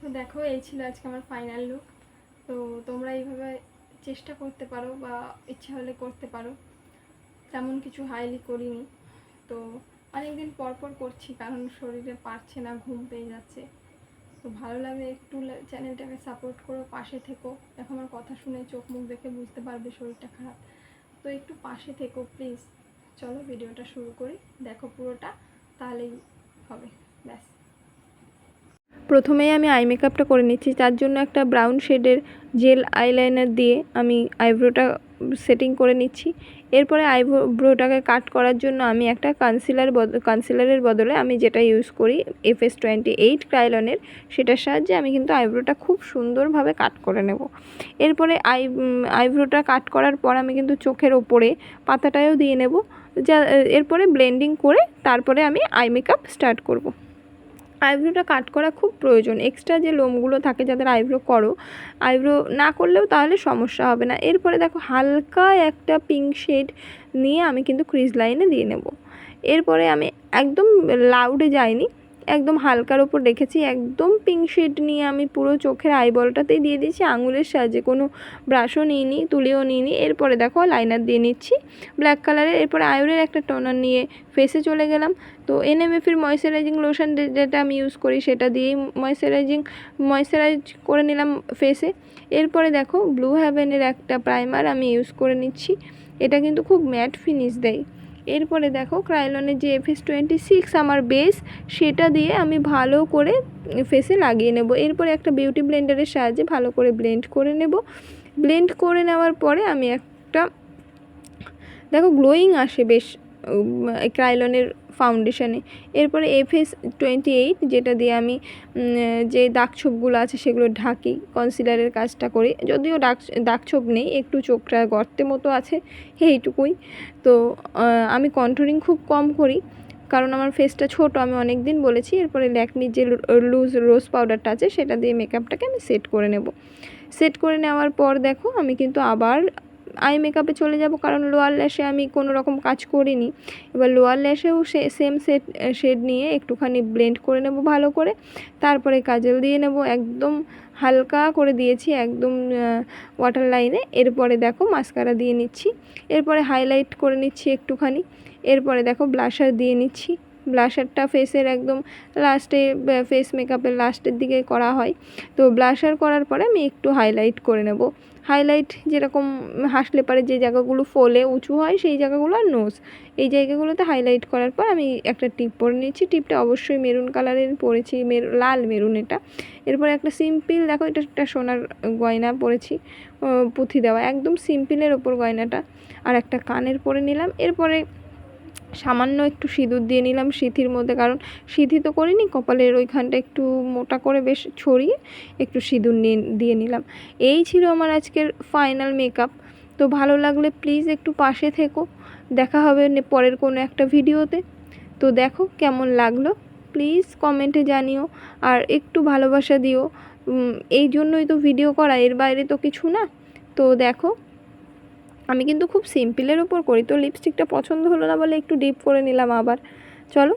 তো দেখো, এই ছিল আজকে আমার ফাইনাল লুক তো তোমরা এইভাবে চেষ্টা করতে পারো বা ইচ্ছা হলে করতে পারো। তেমন কিছু হাইলি করিনি। তো অনেকদিন পর পর করছি, কারণ শরীরে পারছে না, ঘুম পেয়ে যাচ্ছে। তো ভালো লাগে একটু চ্যানেলটাকে সাপোর্ট করো, পাশে থেকো। দেখো আমার কথা শুনে চোখ মুখ দেখে বুঝতে পারবে শরীরটা খারাপ। তো একটু পাশে থেকো প্লিজ চলো ভিডিওটা শুরু করি। দেখো পুরোটা, তাহলেই হবে। প্রথমেই আমি আই মেকআপটা করে নিচ্ছি, তার জন্য একটা ব্রাউন শেডের জেল আইলাইনার দিয়ে আমি আইব্রোটা সেটিং করে নিচ্ছি। এরপরে আইব্রোটাকে কাট করার জন্য আমি একটা কনসিলার কনসিলারের বদলে আমি যেটা ইউজ করি এফ এস টোয়েন্টি এইট ক্রাইলনের সেটার সাহায্যে আমি কিন্তু আইব্রোটা খুব সুন্দরভাবে কাট করে নেব। এরপরে আই আইব্রোটা কাট করার পর আমি কিন্তু চোখের ওপরে পাতাটাও দিয়ে নেব, যা, এরপরে ব্লেন্ডিং করে তারপরে আমি আই মেকআপ স্টার্ট করব। আইব্রোটা কাট করা খুব প্রয়োজন। এক্সট্রা যে লোমগুলো থাকে যাদের আইব্রো করো, আইব্রো না করলেও তাহলে সমস্যা হবে না। এরপরে দেখো, হালকা একটা পিঙ্ক শেড নিয়ে আমি কিন্তু ক্রিজ লাইনে দিয়ে নেব। এরপরে আমি একদম লাউডে যাইনি একদম হালকার ওপর রেখেছি, একদম পিঙ্ক শেড নিয়ে আমি পুরো চোখের আইবলটাতেই দিয়ে দিয়েছি, আঙুলের সাহায্যে, কোনো ব্রাশও নিইনি, তুলিও নিইনি, এরপরে দেখো লাইনার দিয়ে নিচ্ছি ব্ল্যাক কালারের এরপরে আয়ুরের একটা টোনার নিয়ে ফেসে চলে গেলাম, তো এনএমএফের ময়শ্চারাইজিং লোশন যেটা আমি ইউজ করি সেটা দিয়েই ময়শ্চারাইজিং ময়শ্চারাইজ করে নিলাম ফেসে এরপরে দেখো ব্লু হ্যাভেনের একটা প্রাইমার আমি ইউজ করে নিচ্ছি, এটা কিন্তু খুব ম্যাট ফিনিশ দেয়। এরপরে দেখো ক্রাইলনের যে এফএস টোয়েন্টি সিক্স আমার বেস সেটা দিয়ে আমি ভালো করে ফেসে লাগিয়ে নেব। এরপরে একটা বিউটি ব্লেন্ডারের সাহায্যে ভালো করে ব্লেন্ড করে নেব। ব্লেন্ড করে নেওয়ার পরে আমি একটা, দেখো গ্লোয়িং আসে বেশ ক্রাইলনের ফাউন্ডেশনে। এরপরে এফএস টোয়েন্টি এইট, যেটা দিয়ে আমি যে দাগ ছোপগুলো আছে সেগুলো ঢাকি কনসিলারের কাজটা করি। যদিও দাগ দাগ ছোপ নেই, একটু চোখটা গর্তের মতো আছে এইটুকুই তো আমি কন্ট্রোলিং খুব কম করি, কারণ আমার ফেসটা ছোট, আমি অনেক দিন বলেছি। এরপরে ল্যাকমির যে লুজ রোজ পাউডারটা আছে, সেটা দিয়ে মেকআপটাকে আমি সেট করে নেব। সেট করে নেওয়ার পর দেখো, আমি কিন্তু আবার আই মেকআপে চলে যাব, কারণ লোয়ার ল্যাশে আমি কোনো রকম কাজ করিনি। এবার লোয়ার ল্যাশেও সে সেম সেট শেড নিয়ে একটুখানি ব্লেন্ড করে নেব ভালো করে। তারপরে কাজল দিয়ে নেব, একদম হালকা করে দিয়েছি, একদম ওয়াটার লাইনে এরপরে দেখো মাস্কারা দিয়ে নিচ্ছি। এরপরে হাইলাইট করে নিচ্ছি একটুখানি। এরপরে দেখো ব্লাশার দিয়ে নিচ্ছি। ব্লাশারটা ফেসের একদম লাস্টে ফেস মেকআপের লাস্টের দিকে করা হয়। তো ব্লাশার করার পরে আমি একটু হাইলাইট করে নেব। হাইলাইট যেরকম হাসলে পারে যে জায়গাগুলো ফোলে উঁচু হয়, সেই জায়গাগুলো আর নোজ এই জায়গাগুলোতে হাইলাইট করার পর আমি একটা টিপ পরে নিচ্ছি টিপটা অবশ্যই মেরুন কালারের পরেছি, মেরু, লাল মেরুন এটা। এরপরে একটা সিম্পল দেখো এটা একটা সোনার গয়না পরেছি পুঁথি দেওয়া, একদম সিম্পলের ওপর গয়নাটা। আর একটা কানের পরে নিলাম। এরপরে সামান্য একটু সিঁদুর দিয়ে নিলাম সিঁথির মধ্যে, কারণ সিঁথি তো করিনি, কপালের ওইখানটা একটু মোটা করে বেশ ছড়িয়ে একটু সিঁদুর নিয়ে, দিয়ে নিলাম। এই ছিল আমার আজকের ফাইনাল মেকআপ তো ভালো লাগলে প্লিজ একটু পাশে থেকো। দেখা হবে পরের কোনো একটা ভিডিওতে। তো দেখো কেমন লাগল। প্লিজ কমেন্টে জানিও। আর একটু ভালোবাসা দিও। এই জন্যই তো ভিডিও করা, এর বাইরে তো কিছু না। তো দেখো আমি কিন্তু খুব সিম্পলের ওপর করি। তো লিপস্টিকটা পছন্দ হলো না বলে একটু ডিপ করে নিলাম আবার। চলো